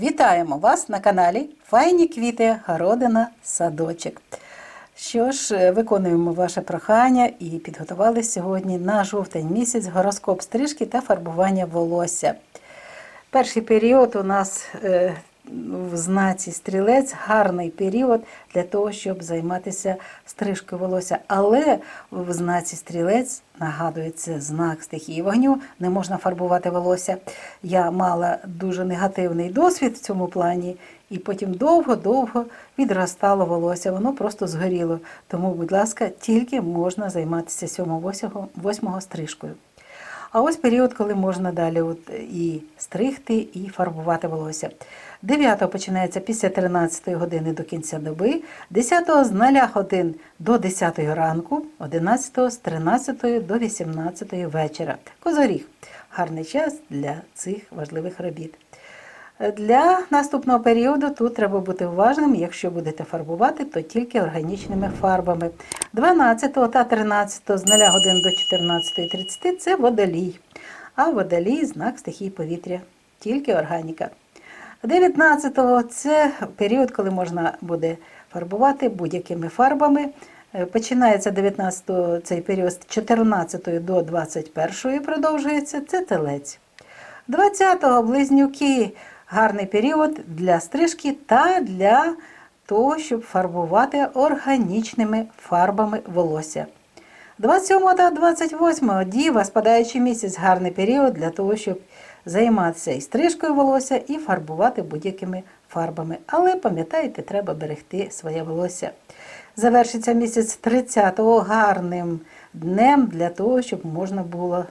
Вітаємо вас на каналі Файні квіти, городина, садочок. Що ж, е, виконуємо ваше прохання і підготували сьогодні на жовтень місяць гороскоп стрижки та фарбування волосся. Перший період у нас е, в знаці стрілець гарний період для того, щоб займатися стрижкою волосся. Але в знаці стрілець нагадується знак стихії вогню, не можна фарбувати волосся. Я мала дуже негативний досвід в цьому плані, і потім довго-довго відростало волосся, воно просто згоріло. Тому, будь ласка, тільки можна займатися 7-8 стрижкою. А ось період, коли можна далі от і стригти, і фарбувати волосся. 9 починається після 13 години до кінця доби, 10 з 0 годин до 10 ранку, 11 з 13 до 18 вечора. Козоріг. Гарний час для цих важливих робіт. Для наступного періоду тут треба бути уважним. Якщо будете фарбувати, то тільки органічними фарбами. 12 та 13 з 0 годин до 14.30 це водолій. А водолій знак стихії повітря, тільки органіка. 19-го це період, коли можна буде фарбувати будь-якими фарбами. Е, Починається 19-го цей період з 14 до 21 продовжується. Це телець. 20-го близнюки гарний період для стрижки та для того, щоб фарбувати органічними фарбами волосся. 27 та 28 діва, спадаючий місяць, гарний період для того, щоб займатися і стрижкою волосся, і фарбувати будь-якими фарбами. Але пам'ятаєте, треба берегти своє волосся. Завершиться місяць 30-го гарним днем для того, щоб можна було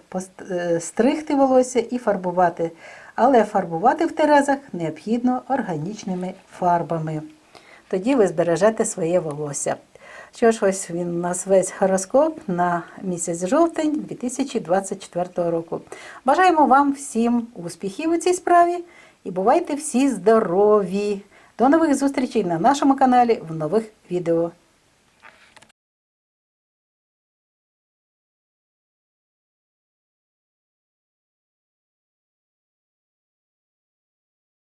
е, стригти волосся і фарбувати. Але фарбувати в терезах необхідно органічними фарбами. Тоді ви збережете своє волосся. Що ж, ось він у нас весь гороскоп на місяць жовтень 2024 року. Бажаємо вам всім успіхів у цій справі і бувайте всі здорові! До нових зустрічей на нашому каналі в нових відео.